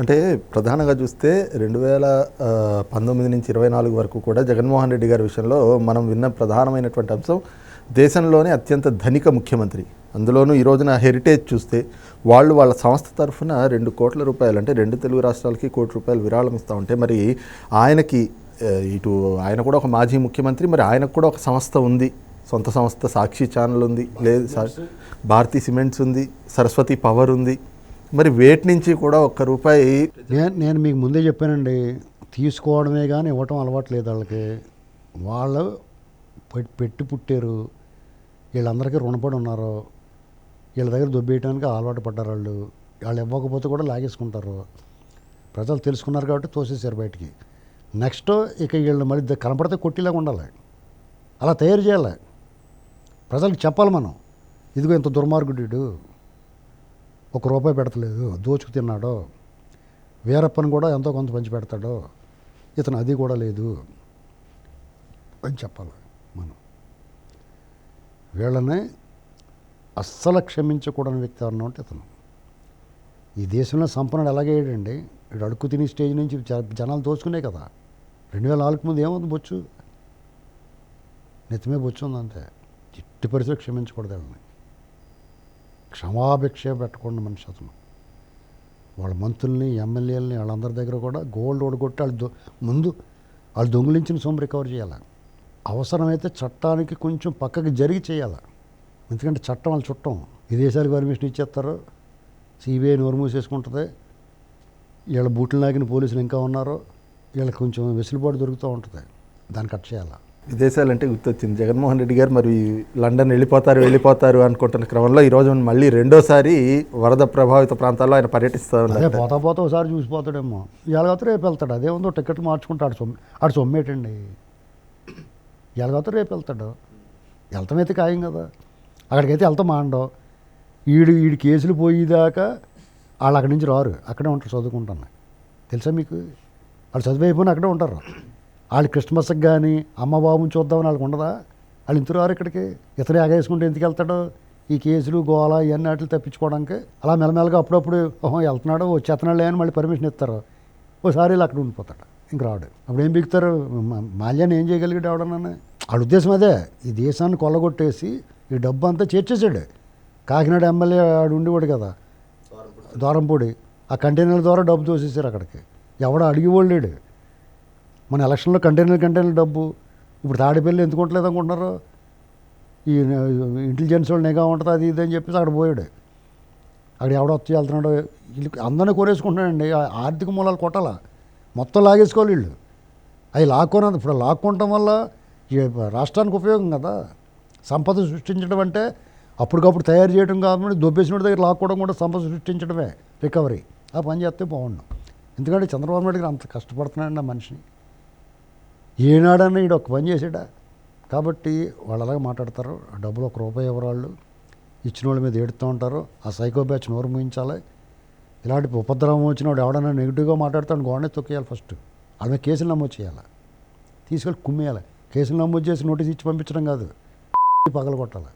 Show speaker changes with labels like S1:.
S1: అంటే ప్రధానంగా చూస్తే రెండు వేల పంతొమ్మిది నుంచి ఇరవై నాలుగు వరకు కూడా జగన్మోహన్ రెడ్డి గారి విషయంలో మనం విన్న ప్రధానమైనటువంటి అంశం దేశంలోనే అత్యంత ధనిక ముఖ్యమంత్రి. అందులోనూ ఈ రోజున హెరిటేజ్ చూస్తే వాళ్ళు వాళ్ళ సంస్థ తరఫున రెండు కోట్ల రూపాయలు అంటే రెండు తెలుగు రాష్ట్రాలకి కోటి రూపాయలు విరాళం ఇస్తూ ఉంటే మరి ఆయనకి ఇటు ఆయన కూడా ఒక మాజీ ముఖ్యమంత్రి మరి ఆయనకు కూడా ఒక సంస్థ ఉంది. సొంత సంస్థ సాక్షి ఛానల్ ఉంది. లేదు భారతీ సిమెంట్స్ ఉంది సరస్వతి పవర్ ఉంది. మరి వేటి నుంచి కూడా ఒక్క రూపాయి
S2: నేను మీకు ముందే చెప్పానండి తీసుకోవడమే కానీ ఇవ్వటం అలవాటు లేదు వాళ్ళకి. వాళ్ళు పెట్టి పుట్టారు. వీళ్ళందరికీ రుణపడి ఉన్నారు. వీళ్ళ దగ్గర దొబ్బేయడానికి అలవాటు పడ్డారు వాళ్ళు. వాళ్ళు ఇవ్వకపోతే కూడా లాగేసుకుంటారు. ప్రజలు తెలుసుకున్నారు కాబట్టి తోసేసారు బయటికి. నెక్స్ట్ ఇక వీళ్ళు మళ్ళీ కనపడితే కొట్టిలాగా ఉండాలి. అలా తయారు చేయాలి. ప్రజలకు చెప్పాలి మనం. ఇదిగో ఇంత దుర్మార్గుడు ఒక రూపాయి పెడతలేదు దోచుకు తిన్నాడో వేరప్పని కూడా ఎంతో కొంత పంచి పెడతాడో ఇతను అది కూడా లేదు అని చెప్పాలి మనం. వీళ్ళని అస్సలు క్షమించకూడని వ్యక్తి ఎవరన్నా అంటే ఇతను. ఈ దేశంలో సంపన్నుడు ఎలాగేయడండి వీడు అడుక్కు తిని స్టేజ్ నుంచి జ- జనాలు దోచుకునే కదా. రెండు వేల నాలుగు ముందు ఏముంది బొచ్చు? నెత్తిమే బొచ్చు ఉంది అంతే చిట్టి పరిస్థితి క్షమించకూడదు వీళ్ళని. క్షమాభిక్ష పెట్టకుండా మనిషి అతను. వాళ్ళ మంత్రుల్ని ఎమ్మెల్యేలని వాళ్ళందరి దగ్గర కూడా గోల్డ్ ఓడగొట్టి వాళ్ళు ముందు వాళ్ళు దొంగిలించిన సొమ్ము రికవర్ చేయాలి? అవసరమైతే చట్టానికి కొంచెం పక్కకి జరిగి చేయాలి? ఎందుకంటే చట్టం వాళ్ళు చుట్టం. విదేశాలకు పర్మిషన్ ఇచ్చేస్తారు. సిబిఐ నోరు మూసేసుకుంటుంది. వీళ్ళ బూట్లు నాకిన పోలీసులు ఇంకా ఉన్నారు. వీళ్ళకి కొంచెం వెసులుబాటు దొరుకుతూ ఉంటుంది. దాన్ని కట్ చేయాలా?
S1: విదేశాలంటే గుర్తొచ్చింది. జగన్మోహన్ రెడ్డి గారు మరి లండన్ వెళ్ళిపోతారు వెళ్ళిపోతారు అనుకుంటున్న క్రమంలో ఈ రోజు మళ్ళీ రెండోసారి వరద ప్రభావిత ప్రాంతాల్లో ఆయన పర్యటిస్తూ
S2: అదే పోతా పోతా ఒకసారి చూసిపోతాడేమో. ఎలాగైతే రేపు వెళ్తాడు. అదే ఉందో టికెట్ మార్చుకుంటాడు సొమ్ము ఆడు సొమ్మేటండి. ఎలాగైతే రేపు వెళ్తాడు. వెళ్తామైతే ఖాయం కదా. అక్కడికైతే వెళ్తాం మాండో. ఈడు ఈడు కేసులు పోయేదాకా వాళ్ళు అక్కడి నుంచి రారు. అక్కడే ఉంటారు చదువుకుంటాను. తెలుసా మీకు? వాళ్ళు చదువు అయిపోయిన అక్కడే ఉంటారు. వాళ్ళు క్రిస్మస్కి కానీ అమ్మ బాబుని చూద్దామని వాళ్ళకి ఉండదా? వాళ్ళు ఇంత రారు ఇక్కడికి. ఇతరే ఆగేసుకుంటే ఎందుకు వెళ్తాడు? ఈ కేసులు గోళ ఇవన్నీ వాటిని తప్పించుకోవడానికి అలా మెల్లమెల్లగా అప్పుడప్పుడు ఓహో వెళ్తున్నాడు వచ్చేస్తున్నాడు అని మళ్ళీ పర్మిషన్ ఇస్తారు. ఓసారి వీళ్ళు అక్కడ ఉండిపోతాడు. ఇంక రాడు. అప్పుడు ఏం బిగుతారు మాల్యాన్ని ఏం చేయగలిగాడు ఎవడన్నా? వాళ్ళ ఉద్దేశం అదే. ఈ దేశాన్ని కొల్లగొట్టేసి ఈ డబ్బు అంతా చేర్చేసాడు కాకినాడ ఎమ్మెల్యే ఆడు ఉండేవాడు కదా దూరంపూడి ఆ కంటైనర్ల ద్వారా డబ్బు తోసేసారు అక్కడికి. ఎవడో అడిగేవాళ్ళు లేడు. మన ఎలక్షన్లో కంటైనర్ కంటైనర్ డబ్బు. ఇప్పుడు తాడిపల్లి ఎందుకు ఉండలేదు అనుకుంటున్నారు? ఈ ఇంటెలిజెన్స్ వాళ్ళు నిఘా ఉంటుంది? అది ఇది అని చెప్పేసి అక్కడ పోయాడు. అక్కడ ఎవడో వచ్చి వెళ్తున్నాడో వీళ్ళు అందరినీ కోరేసుకుంటున్నాడండి. ఆర్థిక మూలాలు కొట్టాలా? మొత్తం లాగేసుకోవాలి వీళ్ళు. అవి లాక్కోనది ఇప్పుడు లాక్కోవటం వల్ల రాష్ట్రానికి ఉపయోగం కదా. సంపద సృష్టించడం అంటే అప్పటికప్పుడు తయారు చేయడం కాకుండా దొబ్బేసిన దగ్గర లాక్కోవడం కూడా సంపద సృష్టించడమే. రికవరీ. ఆ పని చేస్తే బాగుండు. ఎందుకంటే చంద్రబాబు నాయుడు గారు అంత కష్టపడుతున్నాడు ఆ మనిషిని. ఏనాడన్నా ఈడు ఒక పని చేసాడా కాబట్టి వాళ్ళు అలాగే మాట్లాడతారు డబ్బులు ఒక రూపాయి ఎవరాళ్ళు ఇచ్చిన వాళ్ళ మీద ఏడుతూ ఉంటారు. ఆ సైకో బ్యాచ్ నోరు ముయించాలి. ఇలాంటి ఉపద్రవం వచ్చినప్పుడు ఎవడన్నా నెగిటివ్గా మాట్లాడుతాడు గోడనే తొక్కేయాలి ఫస్ట్. వాళ్ళ కేసులు నమోదు చేయాలి. తీసుకెళ్ళి కుమ్మేయాలి. కేసులు నమోదు చేసి నోటీస్ ఇచ్చి పంపించడం కాదు. పగలగొట్టాలి.